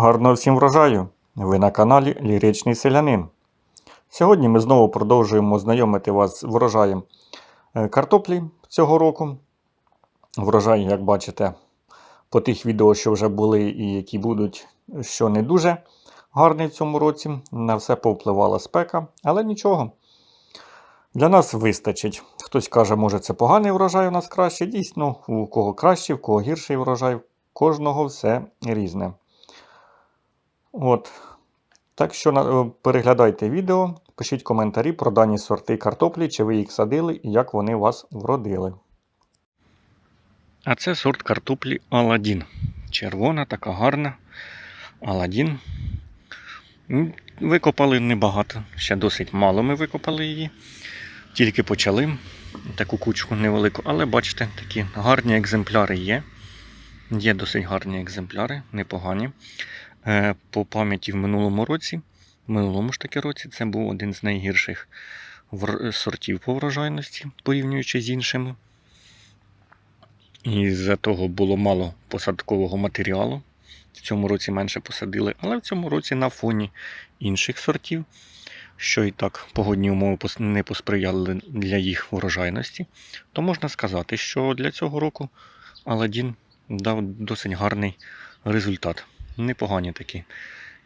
Гарного всім врожаю! Ви на каналі Ліричний Селянин. Сьогодні ми знову продовжуємо знайомити вас з врожаєм е, картоплі цього року. Врожай, як бачите, по тих відео, що вже були і які будуть, що не дуже гарний в цьому році. На все повпливала спека, але нічого. Для нас вистачить. Хтось каже, може це поганий врожай у нас краще. Дійсно, у кого кращий, в кого гірший врожай, у кожного все різне. От. Так що е, переглядайте відео, пишіть коментарі про дані сорти картоплі, чи ви їх садили і як вони вас вродили. А це сорт картоплі Аладдін. Червона, така гарна. Аладдін. Викопали небагато, ще досить мало ми викопали її. Тільки почали таку кучку невелику, але бачите, такі гарні екземпляри є. Є досить гарні екземпляри, непогані. Е, По пам'яті в минулому році, в минулому ж таки році, це був один з найгірших сортів по врожайності, порівнюючи з іншими. І з-за того було мало посадкового матеріалу. В цьому році менше посадили, але в цьому році на фоні інших сортів, що і так погодні умови не посприяли для їх врожайності, то можна сказати, що для цього року Аладдін дав досить гарний результат. Непогані такі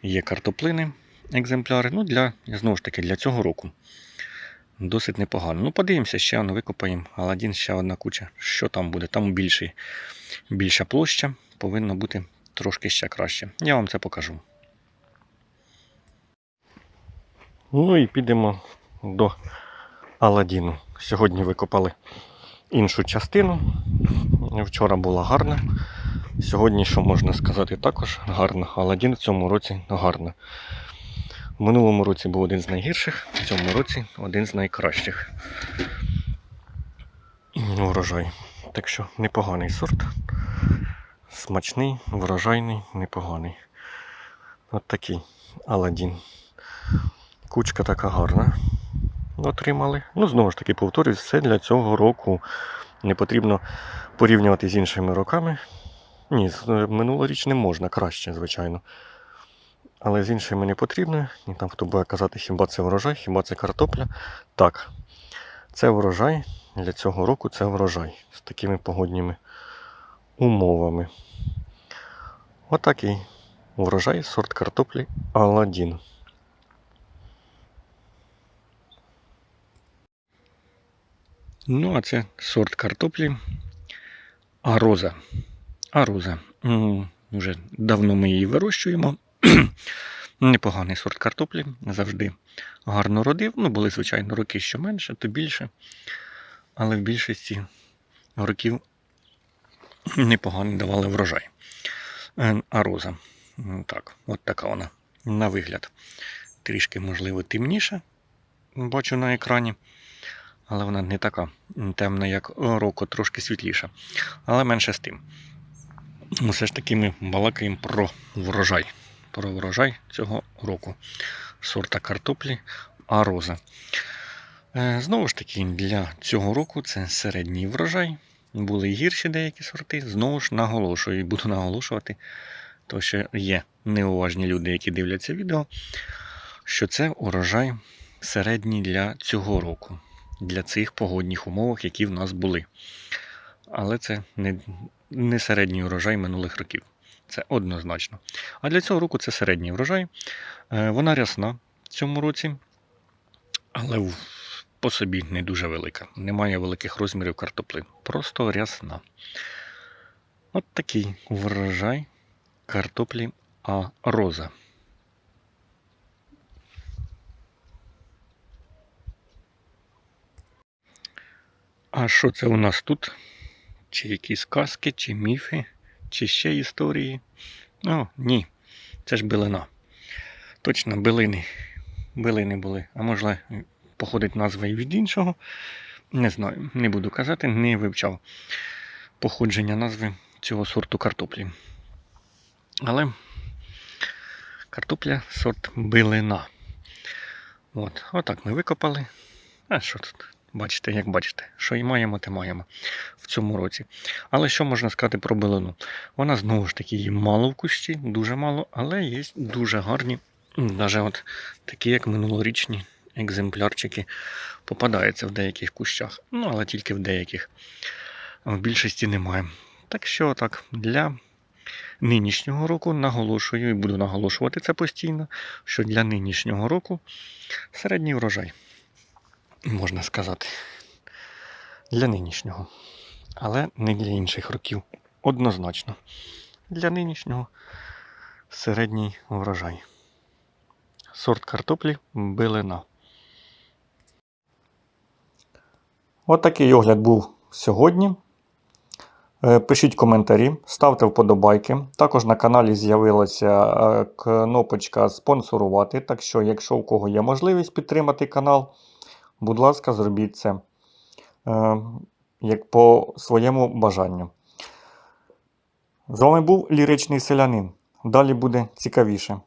є картоплини, екземпляри. Ну, для, знову ж таки, для цього року. Досить непогано. Ну, подивимося, ще воно викопаємо. Аладдін ще одна куча. Що там буде? Там більший, більша площа, повинно бути трошки ще краще. Я вам це покажу. Ну і підемо до Аладдіну. Сьогодні викопали іншу частину. Вчора була гарна. Сьогодні, що можна сказати, також гарна. Аладдін в цьому році гарна. В минулому році був один з найгірших, в цьому році один з найкращих. Врожай. Так що непоганий сорт. Смачний, врожайний, непоганий. От такий Аладдін. Кучка така гарна. Отримали. Ну, знову ж таки, повторюсь, все для цього року не потрібно порівнювати з іншими роками. Ні, е, минулорічним можна краще, звичайно. Але з іншими не потрібно. І там хто буде казати, хіба це врожай, хіба це картопля. Так, це врожай. Для цього року це врожай з такими погодніми умовами. Отакий врожай сорт картоплі Аладдін. Ну, а це сорт картоплі Ароза. Ароза. М, Вже давно ми її вирощуємо. Непоганий сорт картоплі, завжди гарно родив. Ну, були, звичайно, роки що менше, то більше. Але в більшості років непогано давали врожай. Е, Ароза. Так, от така вона на вигляд. Трішки, можливо, темніша. Бачу на екрані. Але вона не така темна, як роко, трошки світліша. Але менше з тим. Ну, Все ж таки ми балакаємо про врожай. Про врожай цього року. Сорта картоплі Ароза. Е, Знову ж таки, для цього року це середній врожай. Були гірші деякі сорти. Знову ж наголошую і буду наголошувати, то що є неуважні люди, які дивляться відео, що це урожай середній для цього року, для цих погодних умовах, які в нас були. Але це не, не середній урожай минулих років. Це однозначно. А для цього року це середній врожай. Е, Вона рясна в цьому році, але по собі не дуже велика. Немає великих розмірів картоплин. Просто рясна. От такий врожай картоплі А роза. А що це у нас тут? Чи якісь казки, чи міфи, чи ще історії? О, ні. Це ж билина. Точно, билини. Билини були. А може, походить назва і від іншого. Не знаю, не буду казати, не вивчав походження назви цього сорту картоплі. Але картопля сорт билина. От, отак ми викопали. А що тут? Бачите, як бачите, що і маємо, те маємо в цьому році. Але що можна сказати про билину? Вона знову ж таки її мало в кущі, дуже мало, але є дуже гарні, навіть от такі, як минулорічні екземплярчики, попадаються в деяких кущах. Ну, але тільки в деяких. В більшості немає. Так що так, для нинішнього року наголошую і буду наголошувати це постійно, що для нинішнього року середній врожай, можна сказати. Для нинішнього. Але не для інших років. Однозначно. Для нинішнього середній врожай. Сорт картоплі билина. От огляд був сьогодні. Е, Пишіть коментарі, ставте вподобайки. Також на каналі з'явилася е, кнопочка спонсорувати. Так що, якщо у кого є можливість підтримати канал, будь ласка, зробіть це е, як по своєму бажанню. З вами був ліричний селянин. Далі буде цікавіше.